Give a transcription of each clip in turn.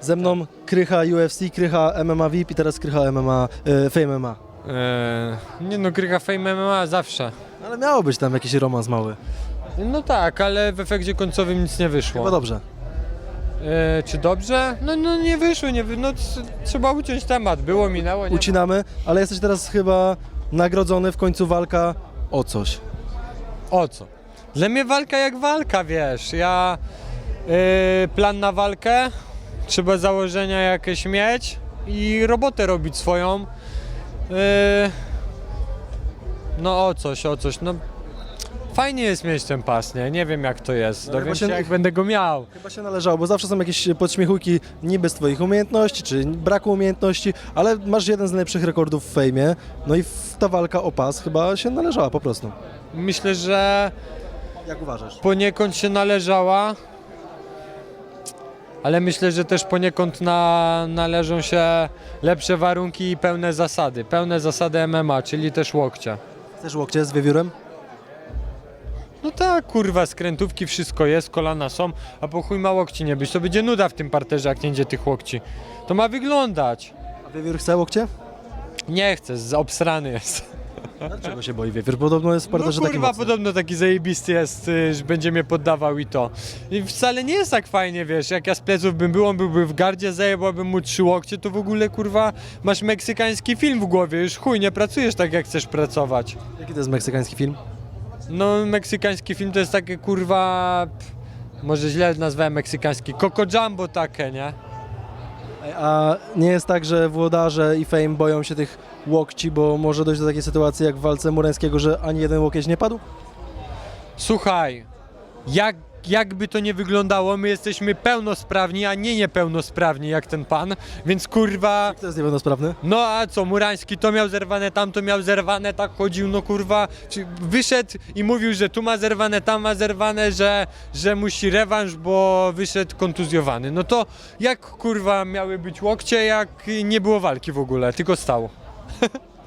Ze mną Krycha UFC, Krycha MMA VIP i teraz Krycha MMA, e, Fame MMA. Eee, nie no, Krycha Fame MMA zawsze. Ale miało być tam jakiś romans mały. No tak, ale w efekcie końcowym nic nie wyszło. Chyba dobrze. Eee, czy dobrze? No, no nie wyszło, nie wy... no trzeba uciąć temat, było, minęło, nie Ucinamy, ale jesteś teraz chyba nagrodzony w końcu walka o coś. O co? Dla mnie walka jak walka, wiesz, ja yy, plan na walkę, trzeba założenia jakieś mieć i robotę robić swoją. Yy, no o coś, o coś, no fajnie jest mieć ten pas, nie? Nie wiem jak to jest, No, dowiem chyba się się- jak będę go miał. Chyba się należało, bo zawsze są jakieś podśmiechujki niby z twoich umiejętności, czy braku umiejętności, ale masz jeden z najlepszych rekordów w fejmie, no i ta walka o pas chyba się należała po prostu. Myślę, że Jak uważasz? poniekąd się należała, ale myślę, że też poniekąd na, należą się lepsze warunki i pełne zasady. Pełne zasady MMA, czyli też łokcie. Chcesz łokcie z wiewiórem? No tak, kurwa, skrętówki, wszystko jest, kolana są, a po chuj ma łokci nie być. To będzie nuda w tym parterze, jak nie będzie tych łokci. To ma wyglądać. A wiewiór chce łokcie? Nie chcę, z- obsrany jest. Dlaczego się boi wiewiór? Podobno jest w No parterze taki kurwa, mocny. podobno taki zajebisty jest, y, że będzie mnie poddawał i to. I wcale nie jest tak fajnie, wiesz, jak ja z pleców bym był, on byłby w gardzie, zajebałbym mu trzy łokcie, to w ogóle, kurwa, masz meksykański film w głowie, już chuj, nie pracujesz tak, jak chcesz pracować. Jaki to jest meksykański film? No, meksykański film to jest takie, kurwa, może źle nazwałem meksykański, Coco Jumbo takie, nie? A nie jest tak, że włodarze i fame boją się tych łokci, bo może dojść do takiej sytuacji jak w walce Mureńskiego, że ani jeden łokieć nie padł? Słuchaj, jak, jakby to nie wyglądało, my jesteśmy pełnosprawni, a nie niepełnosprawni jak ten pan, więc kurwa... Kto jest niepełnosprawny? No a co, Murański to miał zerwane, tam to miał zerwane, tak chodził, no kurwa, czy wyszedł i mówił, że tu ma zerwane, tam ma zerwane, że, że musi rewanż, bo wyszedł kontuzjowany. No to jak kurwa miały być łokcie, jak nie było walki w ogóle, tylko stał.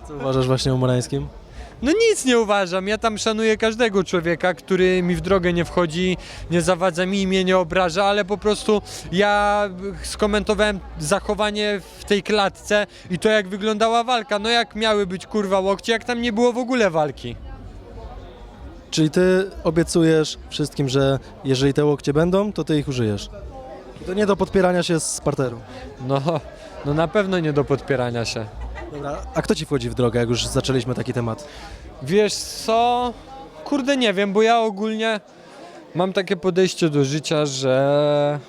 Co uważasz właśnie o Murańskim? No nic nie uważam, ja tam szanuję każdego człowieka, który mi w drogę nie wchodzi, nie zawadza mi imię, nie obraża, ale po prostu ja skomentowałem zachowanie w tej klatce i to jak wyglądała walka, no jak miały być kurwa łokcie, jak tam nie było w ogóle walki. Czyli ty obiecujesz wszystkim, że jeżeli te łokcie będą, to ty ich użyjesz. I to nie do podpierania się z parteru. No, no na pewno nie do podpierania się. Dobra, a kto ci wchodzi w drogę, jak już zaczęliśmy taki temat? Wiesz co? Kurde nie wiem, bo ja ogólnie mam takie podejście do życia, że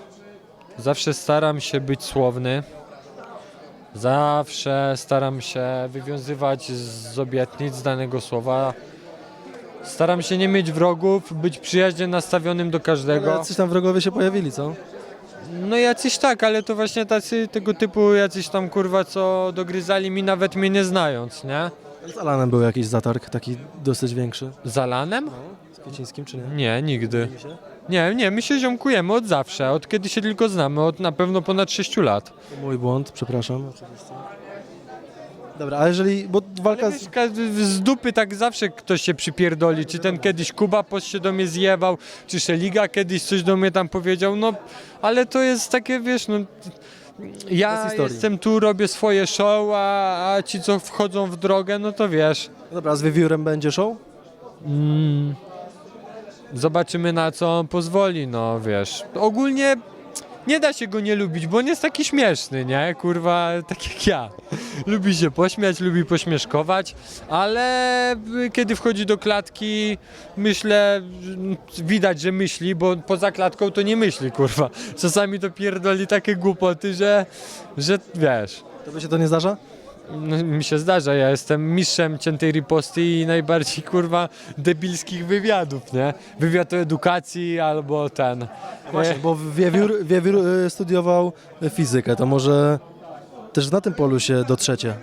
zawsze staram się być słowny. Zawsze staram się wywiązywać z obietnic danego słowa. Staram się nie mieć wrogów, być przyjaźnie nastawionym do Ale każdego. jacyś tam wrogowie się pojawili, co? No jacyś tak, ale to właśnie tacy tego typu jacyś tam kurwa, co dogryzali mi nawet mnie nie znając, nie? Z Alanem był jakiś zatarg, taki dosyć większy. Z Alanem? Z Kwiecińskim, czy nie? Nie, nigdy. Nie, nie, my się ziomkujemy od zawsze, od kiedy się tylko znamy, od na pewno ponad 6 lat. To mój błąd, przepraszam. Oczywiście. Dobra, a jeżeli, bo walka z... z dupy tak zawsze ktoś się przypierdoli, czy ten kiedyś Kuba Post się do mnie zjebał, czy Szeliga kiedyś coś do mnie tam powiedział, no ale to jest takie, wiesz, no Bez ja historii. jestem tu, robię swoje show, a, a ci co wchodzą w drogę, no to wiesz, Dobra, z wiewiórem będzie show? mm, zobaczymy na co on pozwoli, no wiesz. Ogólnie nie da się go nie lubić, bo on jest taki śmieszny, nie? Kurwa, tak jak ja. Lubi się pośmiać, lubi pośmieszkować, ale kiedy wchodzi do klatki, myślę, widać, że myśli, bo poza klatką to nie myśli, kurwa. Czasami to pierdoli takie głupoty, że, że wiesz. To by się to nie zdarza? No, mi się zdarza, ja jestem mistrzem ciętej riposty i najbardziej kurwa debilskich wywiadów, nie? Wywiad o edukacji albo ten. Właśnie, bo wiewiór, wiewiór y, studiował fizykę, to może też na tym polu się dotrzecie.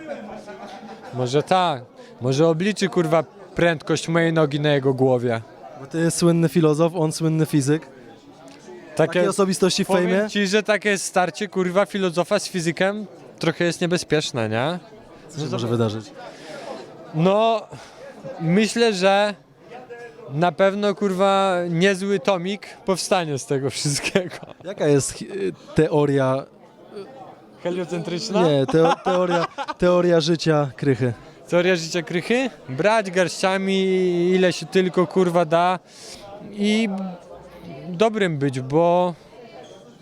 Może tak, może obliczy kurwa prędkość mojej nogi na jego głowie. Bo ty słynny filozof, on słynny fizyk. Takie Takie, osobistości w fejmie? powiem ci, że takie starcie kurwa filozofa z fizykiem trochę jest niebezpieczne, nie? Co się może wydarzyć? No, myślę, że na pewno kurwa niezły tomik powstanie z tego wszystkiego. Jaka jest hi- teoria Heliocentryczna? Nie, teo, teoria, teoria życia krychy. Teoria życia krychy? Brać garściami ile się tylko kurwa da i dobrym być, bo,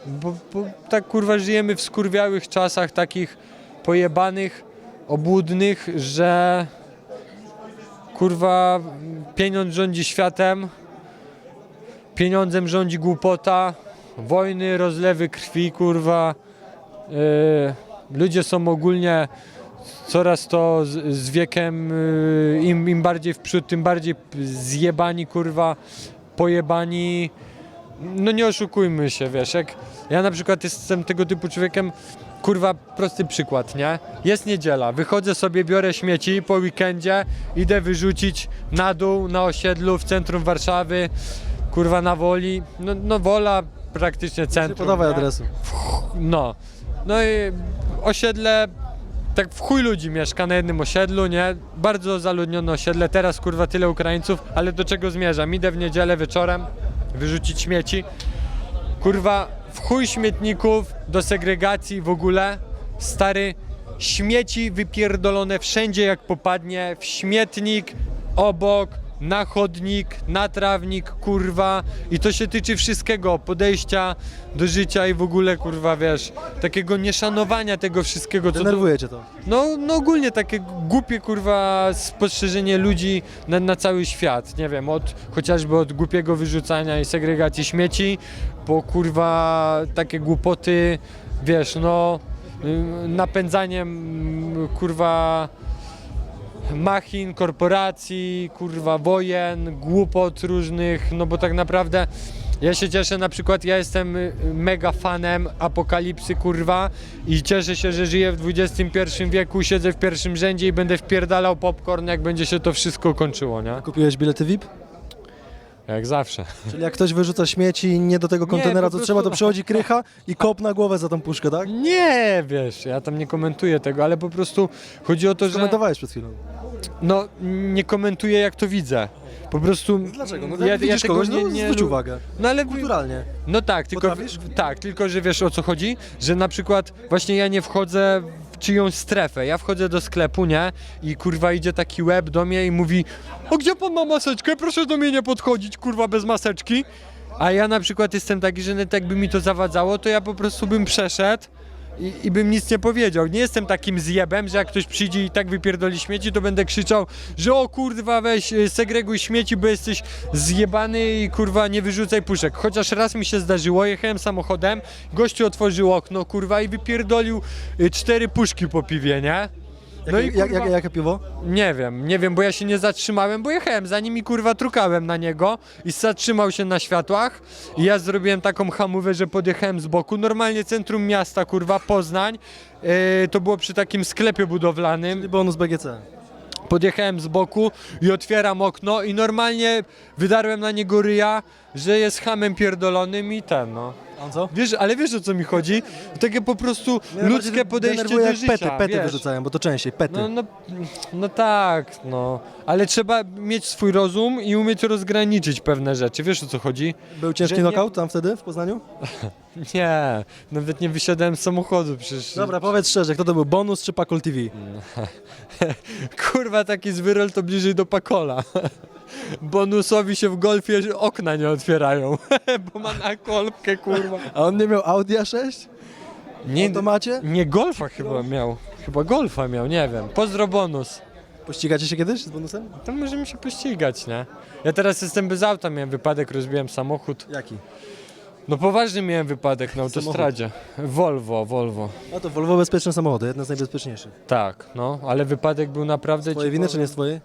bo, bo tak kurwa żyjemy w skurwiałych czasach takich pojebanych, obłudnych, że kurwa pieniądz rządzi światem, pieniądzem rządzi głupota, wojny, rozlewy krwi, kurwa. Yy, ludzie są ogólnie coraz to z, z wiekiem, yy, im, im bardziej w przód, tym bardziej zjebani, kurwa, pojebani. No nie oszukujmy się, wiesz, jak ja na przykład jestem tego typu człowiekiem, kurwa, prosty przykład, nie? Jest niedziela, wychodzę sobie, biorę śmieci po weekendzie, idę wyrzucić na dół, na osiedlu, w centrum Warszawy, kurwa, na Woli, no, no Wola, praktycznie Nie centrum. podawaj nie? adresu. No. No i osiedle, tak w chuj ludzi mieszka na jednym osiedlu, nie? Bardzo zaludnione osiedle, teraz kurwa tyle Ukraińców, ale do czego zmierzam? Idę w niedzielę wieczorem wyrzucić śmieci. Kurwa, w chuj śmietników, do segregacji w ogóle. Stary, śmieci wypierdolone wszędzie jak popadnie, w śmietnik, obok, na chodnik, na trawnik, kurwa. I to się tyczy wszystkiego, podejścia do życia i w ogóle, kurwa, wiesz, takiego nieszanowania tego wszystkiego, co Denerwuje cię to. no, no ogólnie takie głupie kurwa spostrzeżenie ludzi na, na cały świat. Nie wiem, od chociażby od głupiego wyrzucania i segregacji śmieci, po kurwa takie głupoty, wiesz, no y, napędzaniem mm, kurwa machin, korporacji, kurwa wojen, głupot różnych, no bo tak naprawdę ja się cieszę, na przykład ja jestem y, mega fanem apokalipsy, kurwa i cieszę się, że żyję w XXI wieku, siedzę w pierwszym rzędzie i będę wpierdalał popcorn, jak będzie się to wszystko kończyło, nie? Kupiłeś bilety VIP? Jak zawsze. Czyli jak ktoś wyrzuca śmieci nie do tego kontenera, prostu- trzeba, to przychodzi krycha i kop na głowę za tą puszkę, tak? Nie, wiesz, ja tam nie komentuję tego, ale po prostu chodzi o to, że Komentowałeś przed chwilą. no nie komentuję jak to widzę. Po prostu Dlaczego? No ja, widzisz kogoś, nie, no nie zwróć lu- uwagę. No ale Kulturalnie. No tak, tylko, Potrafisz? tak, tylko że wiesz o co chodzi, że na przykład właśnie ja nie wchodzę w czyjąś strefę, ja wchodzę do sklepu, nie? I kurwa idzie taki łeb do mnie i mówi o gdzie pan ma maseczkę? Proszę do mnie nie podchodzić, kurwa bez maseczki. A ja na przykład jestem taki, że nawet jakby mi to zawadzało, to ja po prostu bym przeszedł i, i bym nic nie powiedział. Nie jestem takim zjebem, że jak ktoś przyjdzie i tak wypierdoli śmieci, to będę krzyczał, że o kurwa weź y, segreguj śmieci, bo jesteś zjebany i kurwa nie wyrzucaj puszek. Chociaż raz mi się zdarzyło, jechałem samochodem, gościu otworzył okno kurwa i wypierdolił y, cztery puszki po piwie, nie? No Jakie- i jak, jak, jakie piwo? nie wiem, nie wiem, bo ja się nie zatrzymałem, bo jechałem za nim i kurwa trukałem na niego i zatrzymał się na światłach i ja zrobiłem taką hamówę, że podjechałem z boku, normalnie centrum miasta, kurwa, Poznań, yy, to było przy takim sklepie budowlanym, Bonus BGC. podjechałem z boku i otwieram okno i normalnie wydarłem na niego ryja, że jest hamem pierdolonym i ten, no. On co? Wiesz, ale wiesz o co mi chodzi? Takie po prostu Mnie ludzkie podejście do jak życia, Pety, pety wiesz. wyrzucają, bo to częściej, pety. No, no, no tak, no. Ale trzeba mieć swój rozum i umieć rozgraniczyć pewne rzeczy. Wiesz o co chodzi? Był ciężki że nie- knockout tam wtedy, w Poznaniu? Nie, nawet nie wysiadałem z samochodu przecież. Dobra, powiedz szczerze, kto to był, bonus czy Pakol TV? Kurwa, taki zwyrol to bliżej do Pakola. Bonusowi się w golfie okna nie otwierają, bo ma na kolbkę, kurwa. A on nie miał Audi A6? Nie, To macie? nie golfa chyba miał. Chyba golfa miał, nie wiem. Pozdro bonus. Pościgacie się kiedyś z bonusem? To możemy się pościgać, nie? Ja teraz jestem bez auta, miałem wypadek, rozbiłem samochód. Jaki? No poważny miałem wypadek na autostradzie. Volvo, Volvo. No to Volvo bezpieczne samochody, jedne z najbezpieczniejszych. Tak, no, ale wypadek był naprawdę... Twoje winy czy nie z twojej?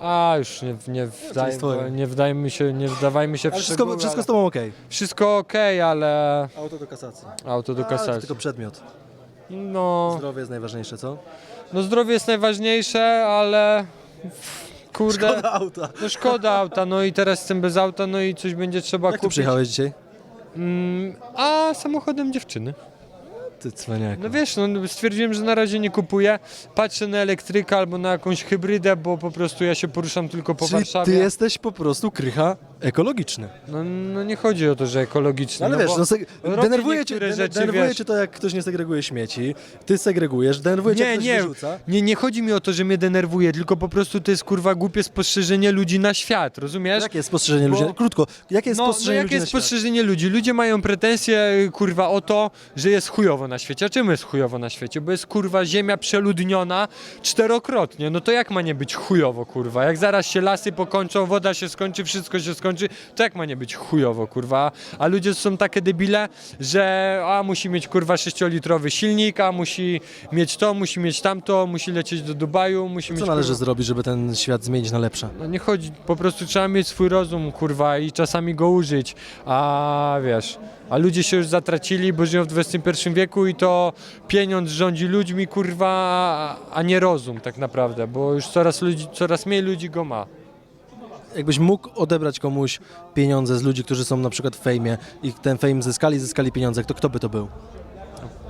A, już nie, nie, wdaj, twoje. nie wdajmy się, nie wdawajmy się w Ale wszystko, szczegóły, wszystko ale- z tobą okej. Wszystko okej, ale Auto do kasacji. auto do Ale to kasacji. tylko przedmiot. No, Zdrowie jest najważniejsze, co? no zdrowie jest najważniejsze, ale kurde, Szkoda auta. no szkoda auta, no i teraz jestem bez auta, no i coś będzie trzeba Jak tu kupić. przyjechałeś dzisiaj? Mm, a samochodem dziewczyny. Ty. No wiesz, no stwierdziłem, że na razie nie kupuję. Patrzę na elektrykę albo na jakąś hybrydę, bo po prostu ja się poruszam tylko po Czyli Warszawie. ty jesteś po prostu krycha ekologiczny. No, no nie chodzi o to, że ekologiczny. Ale no wiesz, no, seg- denerwuje, cię, den- rzeczy, denerwuje wiesz. cię to, jak ktoś nie segreguje śmieci, ty segregujesz, denerwuje cię, Nie, jak ktoś nie, wyrzuca. nie, nie chodzi mi o to, że mnie denerwuje, tylko po prostu to jest kurwa głupie spostrzeżenie ludzi na świat, rozumiesz? Jakie jest spostrzeżenie Bo- ludzi? Krótko, jakie jest No, no spostrzeżenie jakie ludzi jest na świat? spostrzeżenie ludzi? Ludzie mają pretensje, kurwa, o to, że jest chujowo na świecie. A czym jest chujowo na świecie? Bo jest, kurwa, ziemia przeludniona czterokrotnie. No to jak ma nie być chujowo, kurwa? Jak zaraz się lasy pokończą, woda się skończy, wszystko się skończy, to jak ma nie być chujowo, kurwa? A ludzie są takie debile, że a musi mieć, kurwa, 6-litrowy silnik, a musi mieć to, musi mieć tamto, musi lecieć do Dubaju, musi mieć... Co należy kurwa, zrobić, żeby ten świat zmienić na lepsze? no nie chodzi, po prostu trzeba mieć swój rozum, kurwa, i czasami go użyć, a wiesz, a ludzie się już zatracili, bo żyją w XXI wieku i to pieniądz rządzi ludźmi, kurwa, a- a nie rozum tak naprawdę, bo już coraz, ludzi, coraz mniej ludzi go ma. Jakbyś mógł odebrać komuś pieniądze z ludzi, którzy są na przykład w fejmie i ten fame zyskali, zyskali pieniądze, to kto by to był?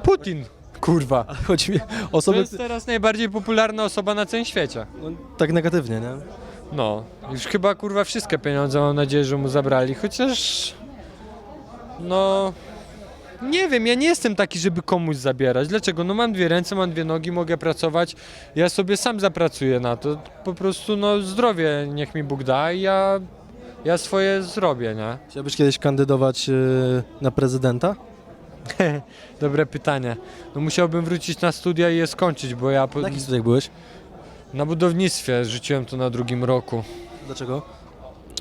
Putin, kurwa. Chodzi mi To osoby, jest teraz najbardziej popularna osoba na całym świecie. no, tak negatywnie, nie? No, już chyba kurwa wszystkie pieniądze mam nadzieję, że mu zabrali, chociaż no nie wiem, ja nie jestem taki, żeby komuś zabierać. Dlaczego? No mam dwie ręce, mam dwie nogi, mogę pracować. Ja sobie sam zapracuję na to. Po prostu no zdrowie niech mi Bóg da i ja, ja swoje zrobię, nie? Chciałbyś kiedyś kandydować yy, na prezydenta? Dobre pytanie. No musiałbym wrócić na studia i je skończyć, bo ja po, Na jakich studiach byłeś? na budownictwie rzuciłem to na drugim roku. Dlaczego?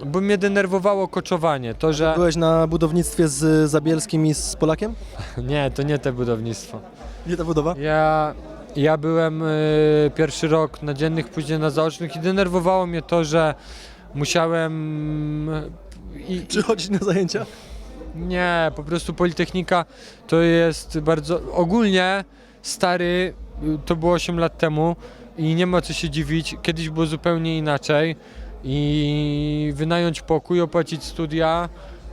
Bo mnie denerwowało koczowanie. To, że... Byłeś na budownictwie z Zabielskim i z Polakiem? Nie, to nie te budownictwo. Nie ta budowa? Ja, ja byłem y, pierwszy rok na dziennych, później na zaocznych i denerwowało mnie to, że musiałem. I, Przychodzić na zajęcia? nie, po prostu Politechnika to jest bardzo. Ogólnie stary, y, to było 8 lat temu i nie ma co się dziwić. Kiedyś było zupełnie inaczej i wynająć pokój, opłacić studia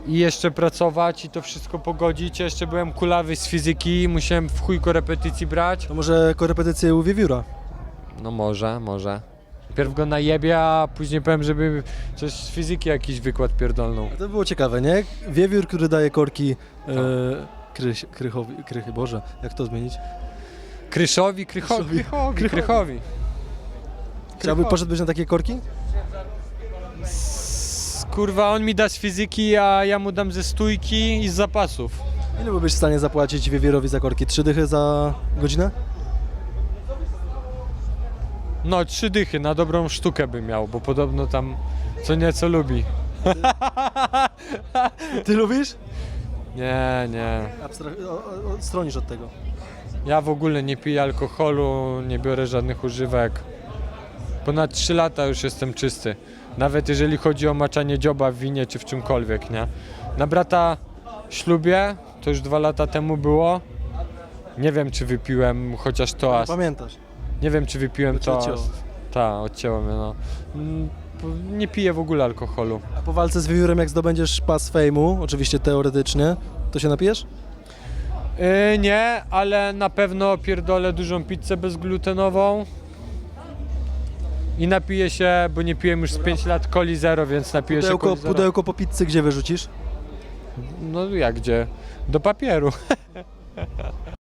i jeszcze pracować i to wszystko pogodzić. Ja jeszcze byłem kulawy z fizyki, musiałem w chuj korepetycji brać. To może korepetycje u Wiewióra? No może, może. Pierw go najebie, a później powiem, żeby coś z fizyki jakiś wykład pierdolną. To było ciekawe, nie? Wiewiór, który daje korki e, kryś, krychowi, krychy, Boże, jak to zmienić? Kryszowi, Krychowi. Krychowi, Krychowi. Chciałby, poszedłbyś na takie korki? Kurwa, on mi da z fizyki, a ja mu dam ze stójki i z zapasów. Ile byłbyś w stanie zapłacić Wiewiórowi za korki? Trzy dychy za godzinę? No, trzy dychy, na dobrą sztukę bym miał, bo podobno tam co nieco lubi. Ty lubisz? Nie, nie. Abstra- o, o, stronisz od tego. Ja w ogóle nie piję alkoholu, nie biorę żadnych używek. Ponad 3 lata już jestem czysty. Nawet jeżeli chodzi o maczanie dzioba w winie czy w czymkolwiek, nie? Na brata ślubie, to już dwa lata temu było. Nie wiem, czy wypiłem chociaż toast. Pamiętasz? Nie wiem, czy wypiłem To cię odcięło. toast. Tak, odcięło mnie, no. Mm, Nie piję w ogóle alkoholu. A po walce z Wiewiórem, jak zdobędziesz pas fejmu, oczywiście teoretycznie, to się napijesz? Yy, nie, ale na pewno pierdolę dużą pizzę bezglutenową. I napiję się, bo nie piłem już z 5 lat coli zero, więc napiję się Pudełko, coli zero. pudełko po pizzy gdzie wyrzucisz? No jak gdzie? Do papieru.